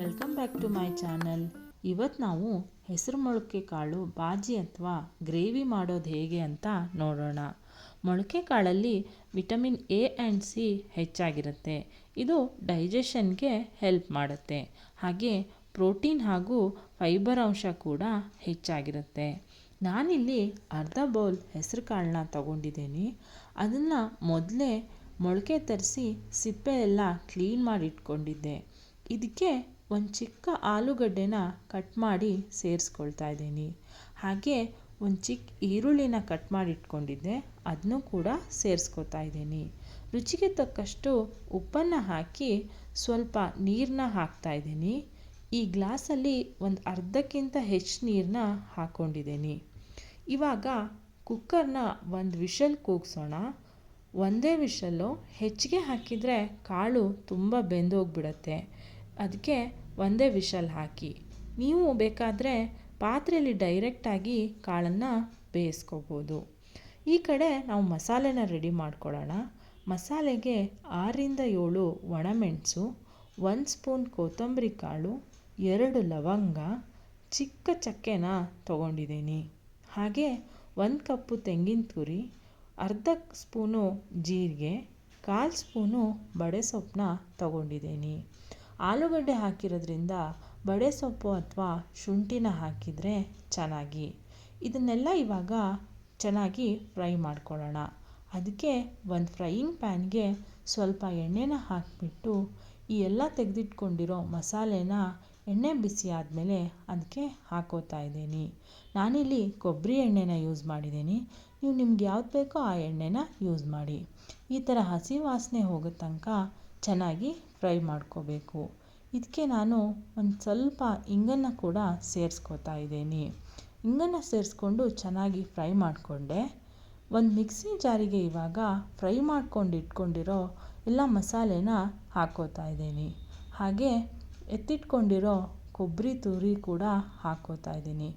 Welcome back to my channel ಇವತ್ತು ನಾವು ಹೆಸರು ಮೊಳಕೆ ಕಾಳು, ಬಾಜಿ ಅಥವಾ ಗ್ರೇವಿ ಮಾಡೋದು ಹೇಗೆ ಅಂತ ನೋಡೋಣ. ಮೊಳಕೆ ಕಾಳಲ್ಲಿ ವಿಟಮಿನ್ ಎ ಆ್ಯಂಡ್ ಸಿ ಹೆಚ್ಚಾಗಿರುತ್ತೆ. ಇದು ಡೈಜೆಷನ್ಗೆ ಹೆಲ್ಪ್ ಮಾಡುತ್ತೆ. ಹಾಗೆ ಪ್ರೋಟೀನ್ ಹಾಗೂ ಫೈಬರ್ ಅಂಶ ಕೂಡ ಹೆಚ್ಚಾಗಿರುತ್ತೆ. ನಾನಿಲ್ಲಿ ಅರ್ಧ ಬೌಲ್ ಹೆಸರು ಕಾಳನ್ನ ತಗೊಂಡಿದ್ದೀನಿ. ಅದನ್ನು ಮೊದಲೇ ಮೊಳಕೆ ತರಿಸಿ ಸಿಪ್ಪೆ ಎಲ್ಲ ಕ್ಲೀನ್ ಮಾಡಿ ಇಟ್ಕೊಂಡಿದ್ದೆ. ಇದಕ್ಕೆ ಒಂದು ಚಿಕ್ಕ ಆಲೂಗಡ್ಡೆನ ಕಟ್ ಮಾಡಿ ಸೇರಿಸ್ಕೊಳ್ತಾ ಇದ್ದೀನಿ. ಹಾಗೆ ಒಂದು ಚಿಕ್ಕ ಈರುಳ್ಳಿನ ಕಟ್ ಮಾಡಿ ಇಟ್ಕೊಂಡಿದ್ದೆ ಅದನ್ನೂ ಕೂಡ ಸೇರಿಸ್ಕೊತಾ ಇದ್ದೀನಿ. ರುಚಿಗೆ ತಕ್ಕಷ್ಟು ಉಪ್ಪನ್ನು ಹಾಕಿ ಸ್ವಲ್ಪ ನೀರನ್ನ ಹಾಕ್ತಾ ಇದ್ದೀನಿ. ಈ ಗ್ಲಾಸಲ್ಲಿ ಒಂದು ಅರ್ಧಕ್ಕಿಂತ ಹೆಚ್ಚು ನೀರನ್ನ ಹಾಕ್ಕೊಂಡಿದ್ದೀನಿ ಇವಾಗ ಕುಕ್ಕರ್ನ ಒಂದು ವಿಷಲ್ ಕೂಗಿಸೋಣ. ಒಂದೇ ವಿಷಲ್ಲು ಹೆಚ್ಚಿಗೆ ಹಾಕಿದರೆ ಕಾಳು ತುಂಬ ಬೆಂದೋಗ್ಬಿಡತ್ತೆ. ಅದಕ್ಕೆ ಒಂದೇ ವಿಷಲ್ ಹಾಕಿ. ನೀವು ಬೇಕಾದರೆ ಪಾತ್ರೆಯಲ್ಲಿ ಡೈರೆಕ್ಟಾಗಿ ಕಾಳನ್ನು ಬೇಯಿಸ್ಕೋಬೋದು. ಈ ಕಡೆ ನಾವು ಮಸಾಲೆನ ರೆಡಿ ಮಾಡ್ಕೊಳ್ಳೋಣ ಮಸಾಲೆಗೆ ಆರರಿಂದ ಏಳು ಒಣಮೆಣಸು, ಒಂದು ಸ್ಪೂನ್ ಕೊತ್ತಂಬರಿ ಕಾಳು, ಎರಡು ಲವಂಗ, ಚಿಕ್ಕ ಚಕ್ಕೆನ ತಗೊಂಡಿದ್ದೀನಿ. ಹಾಗೆ ಒಂದು ಕಪ್ಪು ತೆಂಗಿನ ತುರಿ, ಅರ್ಧ ಸ್ಪೂನು ಜೀರಿಗೆ, ಕಾಲು ಸ್ಪೂನು ಬಡೆ ಸೊಪ್ಪನ್ನ ತಗೊಂಡಿದ್ದೀನಿ. ಆಲೂಗಡ್ಡೆ ಹಾಕಿರೋದ್ರಿಂದ ಬಡೆ ಸೊಪ್ಪು ಅಥವಾ ಶುಂಠಿನ ಹಾಕಿದರೆ ಚೆನ್ನಾಗಿ. ಇದನ್ನೆಲ್ಲ ಇವಾಗ ಚೆನ್ನಾಗಿ ಫ್ರೈ ಮಾಡ್ಕೊಳ್ಳೋಣ. ಅದಕ್ಕೆ ಒಂದು ಫ್ರೈಯಿಂಗ್ ಪ್ಯಾನ್ಗೆ ಸ್ವಲ್ಪ ಎಣ್ಣೆನ ಹಾಕಿಬಿಟ್ಟು ಈ ಎಲ್ಲ ತೆಗೆದಿಟ್ಕೊಂಡಿರೋ ಮಸಾಲೆನ ಎಣ್ಣೆ ಬಿಸಿ ಆದಮೇಲೆ ಅದಕ್ಕೆ ಹಾಕೋತಾ ಇದ್ದೀನಿ. ನಾನಿಲ್ಲಿ ಕೊಬ್ಬರಿ ಎಣ್ಣೆನ ಯೂಸ್ ಮಾಡಿದ್ದೀನಿ. ನೀವು ನಿಮ್ಗೆ ಯಾವ್ದು ಬೇಕೋ ಆ ಎಣ್ಣೆನ ಯೂಸ್ ಮಾಡಿ. ಈ ಥರ ಹಸಿ ವಾಸನೆ ಹೋಗೋ ತನಕ ಚೆನ್ನಾಗಿ ಫ್ರೈ ಮಾಡ್ಕೋಬೇಕು. ಇದಕ್ಕೆ ನಾನು ಒಂದು ಸ್ವಲ್ಪ ಇಂಗನ್ನು ಕೂಡ ಸೇರಿಸ್ಕೋತಾ ಇದ್ದೀನಿ. ಇಂಗನ್ನು ಸೇರಿಸ್ಕೊಂಡು ಚೆನ್ನಾಗಿ ಫ್ರೈ ಮಾಡಿಕೊಂಡೆ. ಒಂದು ಮಿಕ್ಸಿ ಜಾರಿಗೆ ಇವಾಗ ಫ್ರೈ ಮಾಡ್ಕೊಂಡು ಇಟ್ಕೊಂಡಿರೋ ಎಲ್ಲ ಮಸಾಲೆನ ಹಾಕೋತಾ ಇದ್ದೀನಿ. ಹಾಗೆ ಎತ್ತಿಟ್ಕೊಂಡಿರೋ ಕೊಬ್ಬರಿ ತುರಿ ಕೂಡ ಹಾಕೋತಾ ಇದ್ದೀನಿ.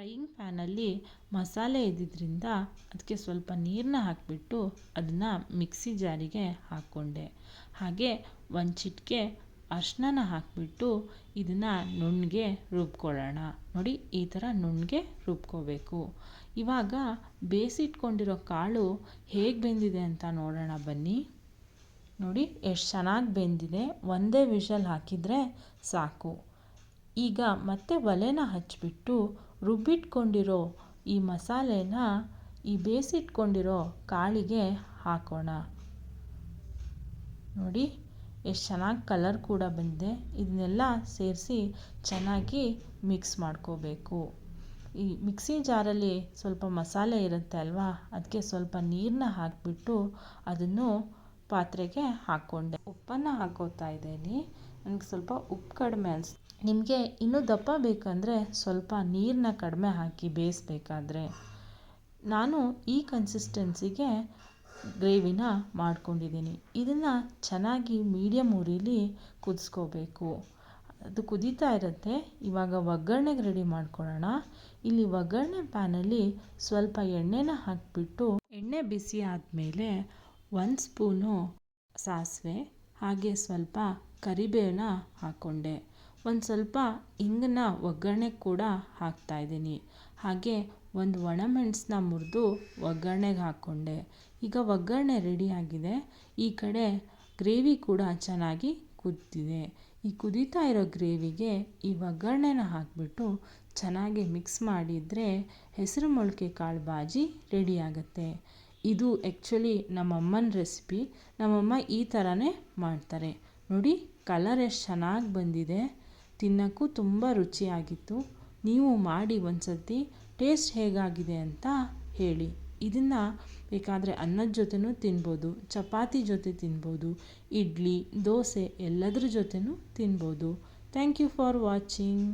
ಫ್ರೈಯಿಂಗ್ ಪ್ಯಾನಲ್ಲಿ ಮಸಾಲೆ ಇದ್ದಿದ್ದರಿಂದ ಅದಕ್ಕೆ ಸ್ವಲ್ಪ ನೀರನ್ನ ಹಾಕಿಬಿಟ್ಟು ಅದನ್ನು ಮಿಕ್ಸಿ ಜಾರಿಗೆ ಹಾಕ್ಕೊಂಡೆ. ಹಾಗೆ ಒಂದು ಚಿಟಿಕೆ ಅರ್ಶಿನ ಹಾಕಿಬಿಟ್ಟು ಇದನ್ನು ನುಣ್ಣಗೆ ರುಬ್ಕೊಳ್ಳೋಣ. ನೋಡಿ ಈ ಥರ ನುಣ್ಣಗೆ ರುಬ್ಕೋಬೇಕು. ಇವಾಗ ಬೇಯಿಸಿಟ್ಕೊಂಡಿರೋ ಕಾಳು ಹೇಗೆ ಬೆಂದಿದೆ ಅಂತ ನೋಡೋಣ ಬನ್ನಿ. ನೋಡಿ ಎಷ್ಟು ಚೆನ್ನಾಗಿ ಬೆಂದಿದೆ. ಒಂದೇ ವಿಷಲ್ ಹಾಕಿದರೆ ಸಾಕು. ಈಗ ಮತ್ತೆ ಒಲೆನ ಹಚ್ಚಿಬಿಟ್ಟು ರುಬ್ಬಿಟ್ಕೊಂಡಿರೋ ಈ ಮಸಾಲೆನ ಈ ಬೇಯಿಸಿಟ್ಕೊಂಡಿರೋ ಕಾಳಿಗೆ ಹಾಕೋಣ. ನೋಡಿ, ಎಷ್ಟು ಚೆನ್ನಾಗಿ ಕಲರ್ ಕೂಡ ಬಂದಿದೆ. ಇದನ್ನೆಲ್ಲ ಸೇರಿಸಿ ಚೆನ್ನಾಗಿ ಮಿಕ್ಸ್ ಮಾಡ್ಕೋಬೇಕು. ಈ ಮಿಕ್ಸಿ ಜಾರಲ್ಲಿ ಸ್ವಲ್ಪ ಮಸಾಲೆ ಇರುತ್ತೆ ಅಲ್ವಾ? ಅದಕ್ಕೆ ಸ್ವಲ್ಪ ನೀರನ್ನ ಹಾಕಿಬಿಟ್ಟು ಅದನ್ನು ಪಾತ್ರೆಗೆ ಹಾಕ್ಕೊಂಡೆ. ಉಪ್ಪನ್ನು ಹಾಕೋತಾ ಇದ್ದೀನಿ. ನನಗೆ ಸ್ವಲ್ಪ ಉಪ್ಪು ಕಡಿಮೆ ಅನಿಸ್ ನಿಮಗೆ ಇನ್ನೂ ದಪ್ಪ ಬೇಕಂದರೆ ಸ್ವಲ್ಪ ನೀರನ್ನ ಕಡಿಮೆ ಹಾಕಿ ಬೇಯಿಸ್ಬೇಕಾದ್ರೆ ನಾನು ಈ ಕನ್ಸಿಸ್ಟೆನ್ಸಿಗೆ ಗ್ರೇವಿನ ಮಾಡ್ಕೊಂಡಿದ್ದೀನಿ. ಇದನ್ನು ಚೆನ್ನಾಗಿ ಮೀಡಿಯಮ್ ಉರಿಲಿ ಕುದಿಸ್ಕೋಬೇಕು. ಅದು ಕುದೀತಾ ಇರುತ್ತೆ. ಇವಾಗ ಒಗ್ಗರಣೆಗೆ ರೆಡಿ ಮಾಡ್ಕೊಳ್ಳೋಣ. ಇಲ್ಲಿ ಒಗ್ಗರಣೆ ಪ್ಯಾನಲ್ಲಿ ಸ್ವಲ್ಪ ಎಣ್ಣೆನ ಹಾಕಿಬಿಟ್ಟು ಎಣ್ಣೆ ಬಿಸಿ ಆದಮೇಲೆ ಒಂದು ಸ್ಪೂನು ಸಾಸಿವೆ, ಹಾಗೆ ಸ್ವಲ್ಪ ಕರಿಬೇವನ್ನ ಹಾಕ್ಕೊಂಡೆ ಒಂದು ಸ್ವಲ್ಪ ಇಂಗನ್ನ ಒಗ್ಗರಣೆ ಕೂಡ ಹಾಕ್ತಾಯಿದ್ದೀನಿ ಹಾಗೆ ಒಂದು ಒಣಮೆಣಸನ್ನ ಮುರಿದು ಒಗ್ಗರಣೆಗೆ ಹಾಕ್ಕೊಂಡೆ ಈಗ ಒಗ್ಗರಣೆ ರೆಡಿಯಾಗಿದೆ ಈ ಕಡೆ ಗ್ರೇವಿ ಕೂಡ ಚೆನ್ನಾಗಿ ಕುದ್ದಿದೆ. ಈ ಕುದೀತಾ ಇರೋ ಗ್ರೇವಿಗೆ ಈ ಒಗ್ಗರಣೆನ ಹಾಕಿಬಿಟ್ಟು ಚೆನ್ನಾಗಿ ಮಿಕ್ಸ್ ಮಾಡಿದರೆ ಹೆಸರು ಮೊಳಕೆ ಕಾಳು ಬಾಜಿ ರೆಡಿಯಾಗತ್ತೆ ಇದು ಆ್ಯಕ್ಚುಲಿ ನಮ್ಮಮ್ಮನ ರೆಸಿಪಿ ನಮ್ಮಮ್ಮ ಈ ಥರನೇ ಮಾಡ್ತಾರೆ. ನೋಡಿ ಕಲರ್ ಎಷ್ಟು ಚೆನ್ನಾಗಿ ಬಂದಿದೆ. ತಿನ್ನೋಕ್ಕೂ ತುಂಬ ರುಚಿಯಾಗಿತ್ತು. ನೀವು ಮಾಡಿ ಒಂದು ಸರ್ತಿ ಟೇಸ್ಟ್ ಹೇಗಾಗಿದೆ ಅಂತ ಹೇಳಿ. ಇದನ್ನು ಬೇಕಾದರೆ ಅನ್ನದ ಜೊತೆನೂ ತಿನ್ಬೋದು, ಚಪಾತಿ ಜೊತೆ ತಿನ್ಬೋದು, ಇಡ್ಲಿ, ದೋಸೆ ಎಲ್ಲದ್ರ ಜೊತೆನೂ ತಿನ್ಬೋದು. Thank you for watching